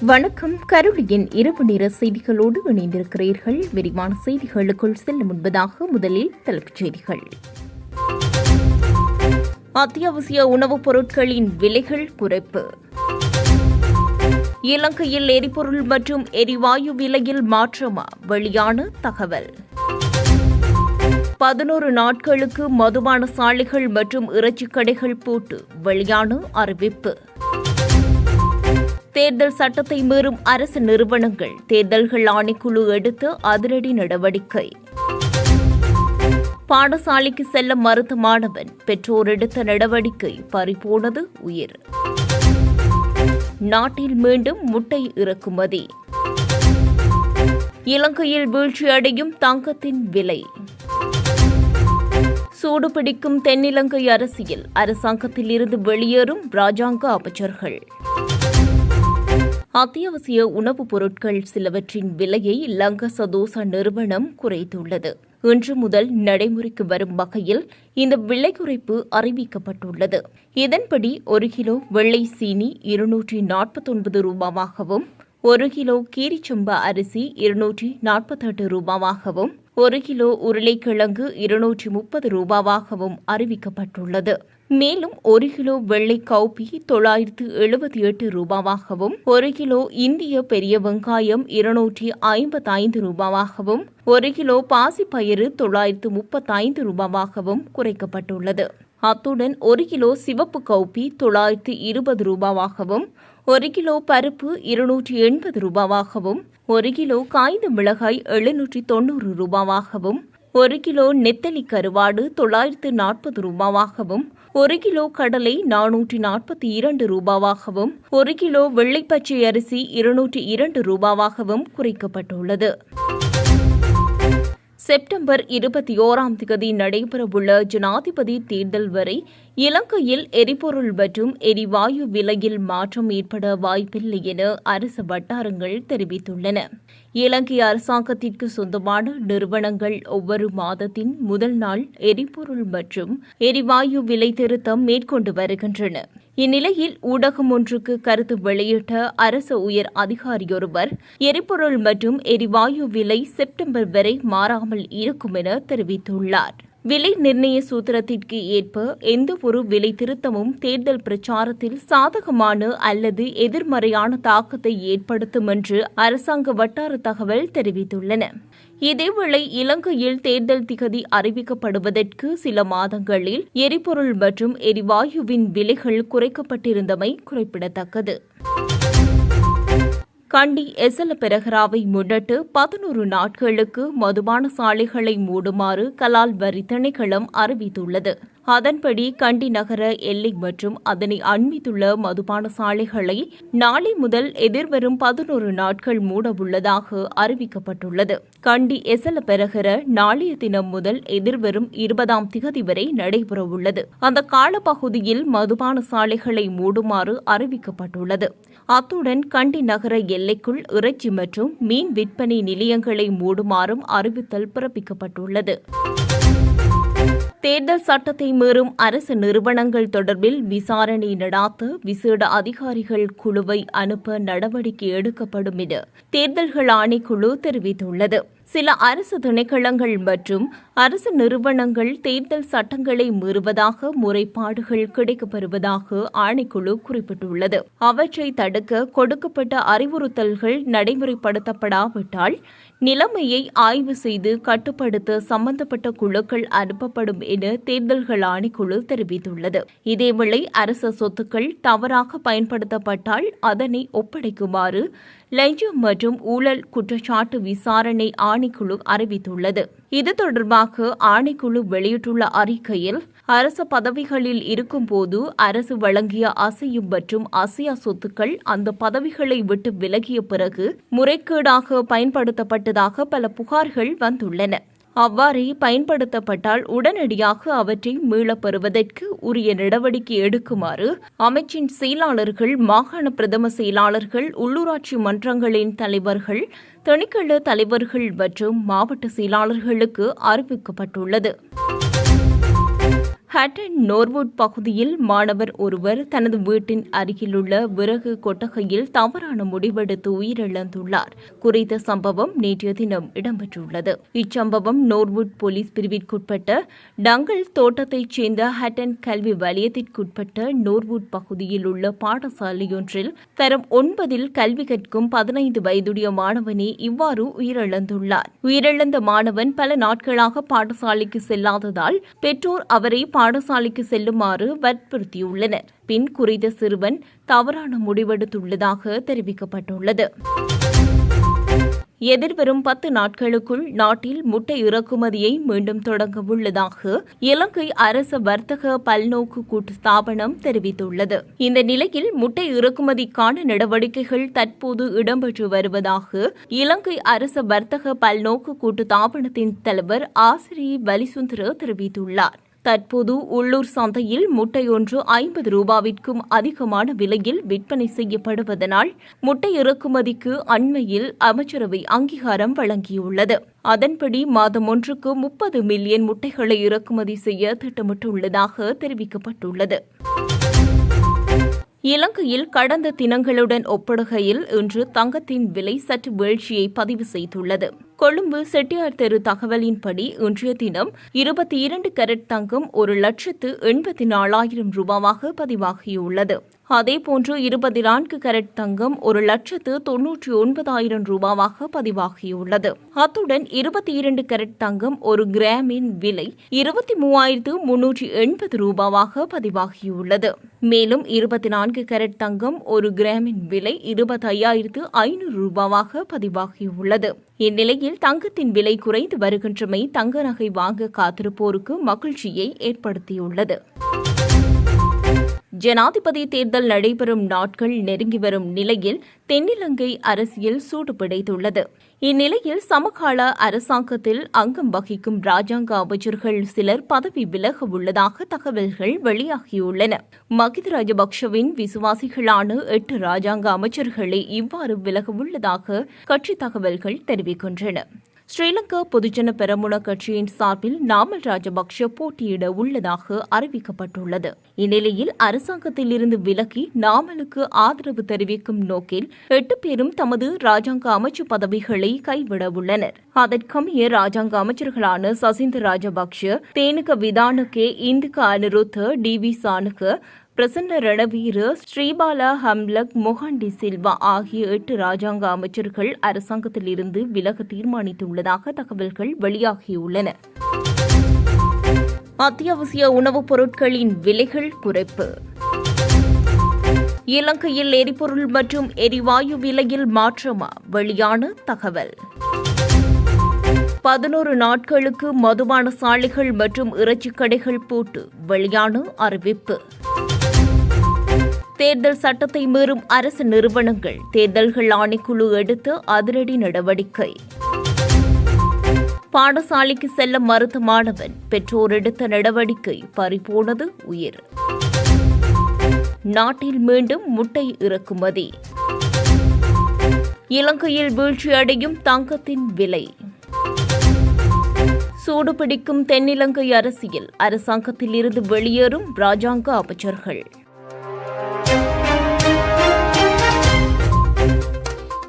வணக்கம். கருளியின் இரவு நேர செய்திகளோடு இணைந்திருக்கிறீர்கள். விரிவான செய்திகளுக்குள் செல்ல முன்பதாக முதலில் தலைப்புச் செய்திகள். அத்தியாவசிய உணவுப் பொருட்களின் விலைகள் குறைப்பு. இலங்கையில் எரிபொருள் மற்றும் எரிவாயு விலையில் மாற்றமா? வெளியான தகவல். பதினோரு நாட்களுக்கு மதுபான சாலைகள் மற்றும் இறைச்சி கடைகள் பூட்டு வெளியான அறிவிப்பு. தேர்தல் சட்டத்தை மீறும் அரசு நிறுவனங்கள் தேர்தல்கள் ஆணைக்குழு எடுத்த அதிரடி நடவடிக்கை. பாடசாலைக்கு செல்ல மறுத்த மாணவன் பெற்றோர் எடுத்த நடவடிக்கை பறிபோனது உயிர். நாட்டில் மீண்டும் முட்டை இறக்குமதி. இலங்கையில் வீழ்ச்சியடையும் தங்கத்தின் விலை சூடுபிடிக்கும் தென்னிலங்கை அரசியல். அரசாங்கத்தில் இருந்து வெளியேறும் ராஜாங்க அமைச்சர்கள். அத்தியாவசிய உணவுப் பொருட்கள் சிலவற்றின் விலையை லங்க சதோச நிறுவனம் குறைத்துள்ளது. இன்று முதல் நடைமுறைக்கு வரும் வகையில் இந்த விலை குறைப்பு அறிவிக்கப்பட்டுள்ளது. இதன்படி ஒரு கிலோ வெள்ளை சீனி இருநூற்றி நாற்பத்தொன்பது ரூபாவாகவும் ஒரு கிலோ கீரிச்சம்பா அரிசி இருநூற்றி நாற்பத்தெட்டு ரூபாவாகவும் ஒரு கிலோ உருளைக்கிழங்கு இருநூற்றி முப்பது ரூபாவாகவும் அறிவிக்கப்பட்டுள்ளது. மேலும் ஒரு கிலோ வெள்ளை கௌப்பி தொள்ளாயிரத்து எழுபத்தி எட்டு ரூபாவாகவும் ஒரு கிலோ இந்திய பெரிய வெங்காயம் இருநூற்றி ஐம்பத்தைந்து ரூபாவாகவும் ஒரு கிலோ பாசிப்பயிறு தொள்ளாயிரத்து முப்பத்தைந்து ரூபாவாகவும் குறைக்கப்பட்டுள்ளது. அத்துடன் ஒரு கிலோ சிவப்பு கௌப்பி தொள்ளாயிரத்து இருபது ரூபாவாகவும் ஒரு கிலோ பருப்பு இருநூற்றி எண்பது ரூபாவாகவும் ஒரு கிலோ காய்ந்த மிளகாய் எழுநூற்றி தொண்ணூறு ரூபாவாகவும் ஒரு கிலோ நெத்தலி கருவாடு தொள்ளாயிரத்து நாற்பது ரூபாவாகவும் ஒரு கிலோ கடலை நானூற்றி நாற்பத்தி இரண்டு ரூபாவாகவும் ஒரு கிலோ வெள்ளைப்பச்சை அரிசி இருநூற்றி இரண்டு ரூபாவாகவும் குறைக்கப்பட்டுள்ளது. செப்டம்பர் இருபத்தி ஓராம் தேதி நடைபெறவுள்ள ஜனாதிபதி தேர்தல் வரை இலங்கையில் எரிபொருள் மற்றும் எரிவாயு விலையில் மாற்றம் ஏற்பட வாய்ப்பில்லை என அரசு வட்டாரங்கள் தெரிவித்துள்ளன. இலங்கை அரசாங்கத்திற்கு சொந்தமான நிறுவனங்கள் ஒவ்வொரு மாதத்தின் முதல் நாள் எரிபொருள் மற்றும் எரிவாயு விலை திருத்தம் மேற்கொண்டு வருகின்றன. இந்நிலையில் ஊடகம் ஒன்றுக்கு கருத்து வெளியிட்ட அரசு உயர் அதிகாரியொருவர் எரிபொருள் மற்றும் எரிவாயு விலை செப்டம்பர் வரை மாறாமல் இருக்கும் என தெரிவித்துள்ளார். விலை நிர்ணய சூத்திரத்திற்கு ஏற்ப எந்த ஒரு விலை திருத்தமும் தேர்தல் பிரச்சாரத்தில் சாதகமான அல்லது எதிர்மறையான தாக்கத்தை ஏற்படுத்தும் என்று அரசாங்க வட்டார தகவல் தெரிவித்துள்ளன. இதேவேளை இலங்கையில் தேர்தல் திகதி அறிவிக்கப்படுவதற்கு சில மாதங்களில் எரிபொருள் மற்றும் எரிவாயுவின் விலைகள் குறைக்கப்பட்டிருந்தமை குறிப்பிடத்தக்கது. கண்டி எசல பெரகராவை முன்னிட்டு பதினோரு நாட்களுக்கு மதுபான சாலைகளை மூடுமாறு கலால் வரி திணைக்களம் அறிவித்துள்ளது. அதன்படி கண்டி நகர எல்லை மற்றும் அதனை அண்மித்துள்ள மதுபான சாலைகளை நாளை முதல் எதிர்வரும் பதினோரு நாட்கள் மூடவுள்ளதாக அறிவிக்கப்பட்டுள்ளது. கண்டி எசல பெரகர நாளைய தினம் முதல் எதிர்வரும் இருபதாம் திகதி வரை நடைபெறவுள்ளது அந்த காலப்பகுதியில் மதுபான சாலைகளை மூடுமாறு அறிவிக்கப்பட்டுள்ளது. அத்துடன் கண்டி நகர எல்லைக்குள் இறைச்சி மற்றும் மீன் விற்பனை நிலையங்களை மூடுமாறும் அறிவித்தல் பிறப்பிக்கப்பட்டுள்ளது. தேர்தல் சட்டத்தை மீறும் அரசு நிறுவனங்கள் தொடர்பில் விசாரணை நடாத்த விசேட அதிகாரிகள் குழுவை அனுப்ப நடவடிக்கை எடுக்கப்படும் என தேர்தல்கள் ஆணைக்குழு தெரிவித்துள்ளது. சில அரசு திணைக்களங்கள் மற்றும் அரசு நிறுவனங்கள் தேர்தல் சட்டங்களை மீறுவதாக முறைப்பாடுகள் கிடைக்கப்பெறுவதாக ஆணைக்குழு குறிப்பிட்டுள்ளது. அவற்றை தடுக்க கொடுக்கப்பட்ட அறிவுறுத்தல்கள் நடைமுறைப்படுத்தப்படாவிட்டால் நிலைமையை ஆய்வு செய்து கட்டுப்படுத்த சம்பந்தப்பட்ட குழுக்கள் அனுப்பப்படும் என தேர்தல்கள் ஆணைக்குழு தெரிவித்துள்ளது. இதேவேளை அரச சொத்துக்கள் தவறாக பயன்படுத்தப்பட்டால் அதனை ஒப்படைக்குமாறு லஞ்சம் மற்றும் ஊழல் குற்றச்சாட்டு விசாரணை ஆணைக்குழு அறிவித்துள்ளது. இது தொடர்பாக ஆணைக்குழு வெளியிட்டுள்ள அறிக்கையில் அரசு பதவிகளில் இருக்கும்போது அரசு வழங்கிய அசையும் மற்றும் அசையா சொத்துக்கள் அந்த பதவிகளை விட்டு விலகிய பிறகு முறைகேடாக பயன்படுத்தப்பட்டதாக பல புகார்கள் வந்துள்ளன. அவ்வாறே பயன்படுத்தப்பட்டால் உடனடியாக அவற்றை மீளப்பெறுவதற்கு உரிய நடவடிக்கை எடுக்குமாறு அமைச்சின் செயலாளர்கள் மாகாண பிரதம செயலாளர்கள் உள்ளூராட்சி மன்றங்களின் தலைவர்கள் திணைக்கள தலைவர்கள் மற்றும் மாவட்ட செயலாளர்களுக்கு அறிவிக்கப்பட்டுள்ளது. ஹட்டன் நோர்வுட் பகுதியில் மாணவர் ஒருவர் தனது வீட்டின் அருகிலுள்ள விறகு கொட்டகையில் தவறான முடிவெடுத்து உயிரிழந்துள்ளார். குறித்த சம்பவம் நேற்றைய தினம் இடம்பெற்றுள்ளது. இச்சம்பவம் நோர்வுட் போலீஸ் பிரிவிற்குட்பட்ட டங்கல் தோட்டத்தைச் சேர்ந்த ஹட்டன் கல்வி வலயத்திற்குட்பட்ட நோர்வுட் பகுதியில் உள்ள பாடசாலையொன்றில் தரம் ஒன்பதில் கல்வி கற்கும் பதினைந்து வயதுடைய மாணவனே இவ்வாறு உயிரிழந்துள்ளார். உயிரிழந்த மாணவன் பல நாட்களாக பாடசாலைக்கு செல்லாததால் பெற்றோர் அவரை பாடசாலைக்கு செல்லுமாறு வற்புறுத்தியுள்ளனர். பின் குறித்த சிறுவன் தவறான முடிவெடுத்துள்ளதாக தெரிவிக்கப்பட்டுள்ளது. எதிர்வரும் பத்து நாட்களுக்குள் நாட்டில் முட்டை இறக்குமதியை மீண்டும் தொடங்க உள்ளதாக இலங்கை அரச வர்த்தக பல்நோக்கு கூட்டு ஸ்தாபனம் தெரிவித்துள்ளது. இந்த நிலையில் முட்டை இறக்குமதிக்கான நடவடிக்கைகள் தற்போது இடம்பெற்று வருவதாக இலங்கை அரச வர்த்தக பல்நோக்கு கூட்டு ஸ்தாபனத்தின் தலைவர் ஆசிரி வலிசுந்தர தெரிவித்துள்ளார். தற்போது உள்ளூர் சந்தையில் முட்டை ஒன்று ஐம்பது ரூபாவிற்கும் அதிகமான விலையில் விற்பனை செய்யப்படுவதனால் முட்டை இறக்குமதிக்கு அண்மையில் அமைச்சரவை அங்கீகாரம் வழங்கியுள்ளது. அதன்படி மாதம் ஒன்றுக்கு முப்பது மில்லியன் முட்டைகளை இறக்குமதி செய்ய திட்டமிட்டுள்ளதாக தெரிவிக்கப்பட்டுள்ளது. இலங்கையில் கடந்த தினங்களுடன் ஒப்பிடுகையில் இன்று தங்கத்தின் விலை சற்று வீழ்ச்சியை பதிவு செய்துள்ளது. கொழும்பு செட்டியார் தெரு தகவலின்படி இன்றைய தினம் இருபத்தி இரண்டு கரட் தங்கம் ஒரு லட்சத்து எண்பத்தி நாலாயிரம் ரூபாவாக பதிவாகியுள்ளது. அதேபோன்று இருபத்தி நான்கு கரட் தங்கம் ஒரு லட்சத்து தொன்னூற்றி ஒன்பதாயிரம் ரூபாவாக பதிவாகியுள்ளது. அத்துடன் இருபத்தி இரண்டு கரட் தங்கம் ஒரு கிராமின் விலை இருபத்தி மூவாயிரத்து முன்னூற்றி எண்பது ரூபாவாக பதிவாகியுள்ளது. மேலும் இருபத்தி நான்கு கேரட் தங்கம் ஒரு கிராமின் விலை இருபத்தையாயிரத்து ஐநூறு ரூபாவாக பதிவாகியுள்ளது. இந்நிலையில் தங்கத்தின் விலை குறைந்து வருகின்றமை தங்க நகை வாங்க காத்திருப்போருக்கு மகிழ்ச்சியை ஏற்படுத்தியுள்ளது. ஜனாதிபதி தேர்தல் நடைபெறும் நாட்கள் நெருங்கி வரும் நிலையில் தென்னிலங்கை அரசியல் சூடுபிடித்துள்ளது. இந்நிலையில் சமகால அரசாங்கத்தில் அங்கம் வகிக்கும் ராஜாங்க அமைச்சர்கள் சிலர் பதவி விலக உள்ளதாக தகவல்கள் வெளியாகியுள்ளன. மகித ராஜபக்ஷவின் விசுவாசிகளான எட்டு ராஜாங்க அமைச்சர்களே இவ்வாறு விலக உள்ளதாக கட்சி தகவல்கள் தெரிவிக்கின்றன. ஸ்ரீலங்கா பொதுஜன பெரமுன கட்சியின் சார்பில் நாமல் ராஜபக்ஷ போட்டியிட உள்ளதாக அறிவிக்கப்பட்டுள்ளது. இந்நிலையில் அரசாங்கத்தில் இருந்து விலகி நாமலுக்கு ஆதரவு தெரிவிக்கும் நோக்கில் எட்டு பேரும் தமது ராஜாங்க அமைச்சு பதவிகளை கைவிட உள்ளனர். அதற்கமைய ராஜாங்க அமைச்சர்களான சசிந்த ராஜபக்ஷ தேனுக விதானுக்கே இந்துக அனிருத்த டி வி சானுக்கு பிரசன்ன ரணவீர ஸ்ரீபாலா ஹம்லக் மொஹன் டி சில்வா ஆகிய எட்டு ராஜாங்க அமைச்சர்கள் அரசாங்கத்திலிருந்து விலக தீர்மானித்துள்ளதாக தகவல்கள் வெளியாகியுள்ளன. அத்தியாவசிய உணவுப் பொருட்களின் விலைகள் குறைப்பு. இலங்கையில் எரிபொருள் மற்றும் எரிவாயு விலையில் மாற்றமா? வெளியான தகவல். பதினோரு நாட்களுக்கு மதுபான சாலைகள் மற்றும் இறைச்சிக் கடைகள் பூட்டு. வெளியான அறிவிப்பு. தேர்தல் சட்டத்தை மீறும் அரசு நிறுவனங்கள் தேர்தல்கள் ஆணைக்குழு எடுத்த அதிரடி நடவடிக்கை. பாடசாலைக்கு செல்ல மறுத்த மாணவன் பெற்றோர் எடுத்த நடவடிக்கை பறிபோனது உயிர். நாட்டில் மீண்டும் முட்டை இறக்குமதி. இலங்கையில் வீழ்ச்சியடையும் தங்கத்தின் விலை. சூடுபிடிக்கும் தென்னிலங்கை அரசியல் அரசாங்கத்தில் இருந்து வெளியேறும் ராஜாங்க அமைச்சர்கள்